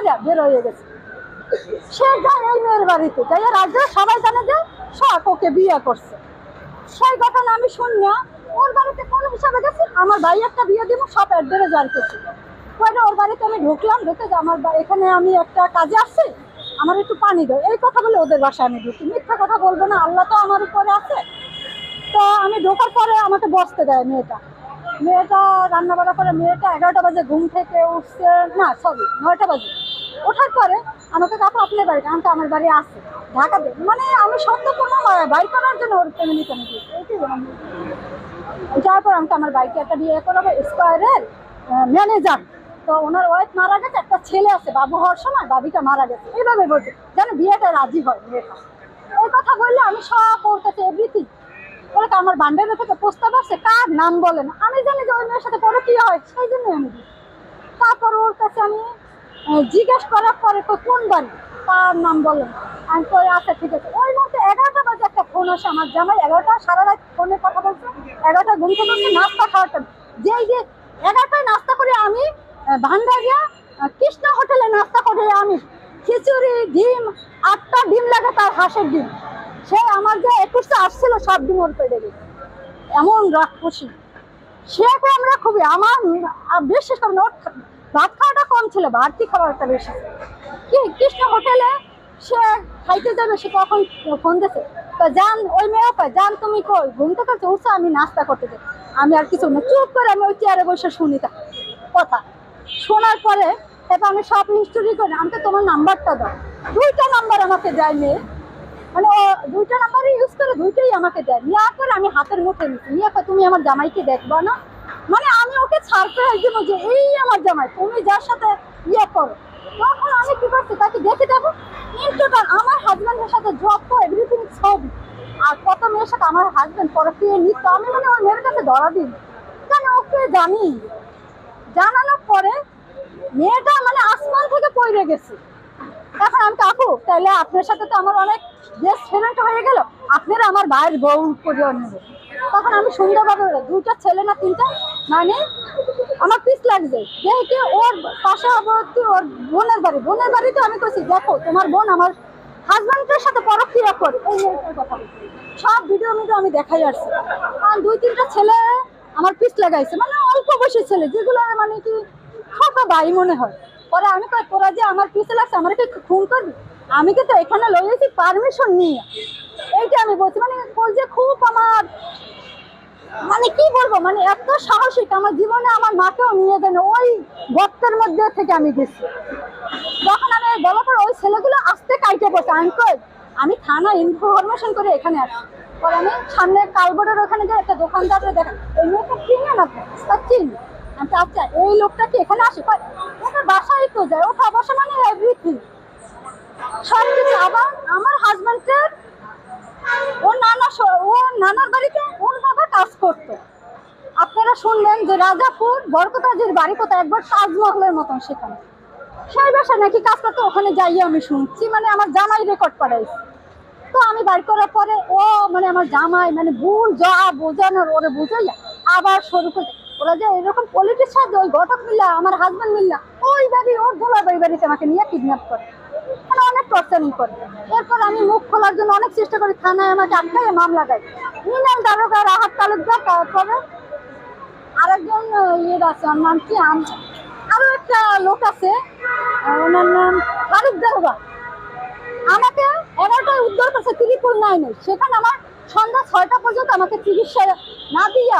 করে বের হয়ে গেছে। সে যায় এই মেয়ের বাড়িতে যাই রাজ্যে সবাই জানে যে শখ ওকে বিয়ে করছে। সেই ঘটনা আমি শুনিয়া, ওর বাড়িতে কোন হিসাবে গেছি? আমার ভাই একটা বিয়ে দিব সব অ্যাড্রেস জার করছি। ওর বাড়িতে আমি ঢুকলাম, ঢুকে যে, আমার এখানে আমি একটা কাজে আসছি, আমার একটু পানি দাও। এই কথা বলে ওদের বাসায় আমি ঢুকি। মিথ্যা কথা বলব না, আল্লাহ তো আমার উপরে আছে। তো আমি ঢোকার পরে আমাকে বসতে দেয় মেয়েটা। মেয়েটা রান্না বান্না করে, মেয়েটা এগারোটা বাজে ঘুম থেকে উঠছে, না, সরি, নয়টা বাজে। ওঠার পরে আমাকে কাকু, আপনার বাড়ি তো আমার বাড়ি আছে ঢাকাতে মানে আমি সত্য কোনো বাই করার জন্য ওর ফ্যামিলি আমি গিয়েছি যাওয়ার পর আমাকে আমার বাইকে একটা বিয়ে করাবো, স্কোয়ারের ম্যানেজার তো ওনার ওয়াইফ মারা গেছে, একটা ছেলে আছে, বাবু হওয়ার সময় বাবিটা মারা গেছে। এইভাবে বলছে, যেন বিয়েটা রাজি হয়, বিয়েটা। ওই কথা বললে আমি সব ওর কাছে এভরিথিং বলে আমার বান্ডেলের থেকে প্রস্তাব আসছে কার নাম বলেন আমি জানি যে ওই মেয়ের সাথে পরে কি হয়, সেই জন্যই আমি। তারপর ওর কাছে আমি জিজ্ঞেস করার পরে তো কোন বাড়ি? তার নাম বলেন আমি তো আচ্ছা ঠিক আছে। ওই মধ্যে এগারোটা বাজে একটা ফোন আসে আমার জামাই। এগারোটা সারা রাত ফোনে কথা বলছে। এগারোটা ঘুম থেকে উঠে নাস্তা খাওয়ার টাইম যেই যে এগারোটায় নাস্তা করে আমি ভান্ডারিয়া কৃষ্ণ হোটেলে নাস্তা করে আমি খিচুড়ি ডিম আটটা ডিম লাগে তার হাঁসের ডিম। সে আমার যে একুশটা আসছিল সব ডিম ওর পেটে এমন রাগ খুশি সেকে আমরা খুবই আমার আহ, বিশেষ করে ওর ভাত খাওয়াটা কম ছিল, বাড়তি খাবারটা বেশি। কি, কৃষ্ণ হোটেলে সে খাইতে যাবে, সে কখন ফোন দিয়েছে তো যান ওই মেয়ে পায় যান তুমি কই? ঘুম থেকে তো উঠছো, আমি নাস্তা করতে যাই। আমি আর কিছু না, চুপ করে আমি ওই চেয়ারে বসে শুনি তা কথা। শোনার পরে, এবার আমি সব হিস্টোরি করে, আমাকে তোমার নাম্বারটা দাও। দুইটা নাম্বার আমাকে দেয় মেয়ে। মানে ও দুইটা নাম্বারই ইউজ করে, দুইটাই আমাকে দেয়। নেওয়ার পরে আমি হাতের মুখে নিচ্ছি নিয়ে তুমি আমার জামাইকে দেখবা না? মানে আমি ওকে সারপ্রাইজ দিব যে এই আমার জামাই, তুমি যার সাথে ইয়ে করো। তখন আমি কি করছি, তাকে দেখে দেবো ইন টোটাল আমার হাজব্যান্ডের সাথে যত এভরিথিং সব আর কত মেয়ের সাথে আমার হাজব্যান্ড পরকিয়ে নিত আমি মানে ওই মেয়ের কাছে ধরা দিই। কেন ওকে জানি? জানানোর পরে মেয়েটা মানে আসমান থেকে পড়ে গেছে। এখন আমি কাকু তাহলে আপনার সাথে তো আমার অনেক বেস্ট ফ্রেন্ড হয়ে গেল। আপনারা আমার ভাইয়ের বউ করিয়ে নেবে তখন আমি সুন্দরভাবে দুইটা ছেলে না তিনটা মানে আমার পিস লাগছে। যেহেতু ওর পাশাপাশি ওর বোনের বাড়ি, বোনের বাড়িতে আমি কইছি, দেখো, তোমার বোন আমার হাজব্যান্ডের সাথে পরক্রিয়া করে। এই কথা সব ভিডিও ভিডিও আমি দেখাই আসছি। কারণ দুই, তিনটা ছেলে আমার পিস লাগাইছে। মানে অল্প বয়সী ছেলে, যেগুলো মানে কি ছোট ভাই মনে হয়। পরে আমি কয় তোরা যে আমার পিছে লাগছে, আমার কি খুন করবি? আমি কিন্তু এখানে লইয়েছি পারমিশন নিয়ে। এইটা আমি বলছি মানে যে খুব আমার মানে কি বলব মানে এত সাহসিক আমার জীবনে আমার মাকেও নিয়ে দেন ওই গর্তের মধ্যে থেকে আমি গেছি। যখন আমি বলার পর ওই ছেলেগুলো আসতে কাইটে বসে আঙ্কল আমি থানা ইনফরমেশন করে এখানে আসি। পরে আমি সামনে কালবোর্ডের ওখানে যে একটা দোকানদারে দেখা, এই মেয়েটা চিনে না তো? তা চিনি। আচ্ছা এই লোকটা কি এখানে আসে? ওটা বাসায় তো যায় ওটা বাসা মানে এভরিথিং সব কিছু আবার আমার হাজব্যান্ডের ওর নানা ওর নানার বাড়িতে ওর বাবা কাজ করতো। আপনারা শুনলেন যে রাজাপুর বরকতাজির বাড়ি কোথায়? একবার তাজমহলের মতন সেখানে। সেই বাসায় নাকি কাজ করতো ওখানে যাইয়ে আমি শুনছি মানে আমার জামাই রেকর্ড করাইছে তো আমি বাড়ি করার পরে ও মানে আমার জামাই মানে ভুল যা বোঝানোর ওরে বুঝাইয়া আবার শুরু করে ওরা যে এরকম পলিটিক্স ওই ঘটক মিল্লা, আমার হাজবেন্ড মিল্লা, ওই বাড়ি, ওর ধোলা বাড়ি বাড়িতে আমাকে নিয়ে কিডন্যাপ করে। অনেক করে। এরপর আমি মুখ খোলার জন্য অনেক চেষ্টা করি থানায় আমাকে আটকায় মামলা দেয়। নিলাম দারোগা রাহাত তালুকদার তারপরে আরেকজন ইয়ের আছে, ওর নাম কি? আম আরও একটা লোক আছে ওনার নাম ফারুক দারোগা। আমাকে এগারোটায় উদ্ধার করছে ত্রিপুল নাইনে। সেখানে আমার সন্ধ্যা ছয়টা পর্যন্ত আমাকে চিকিৎসা না দিয়া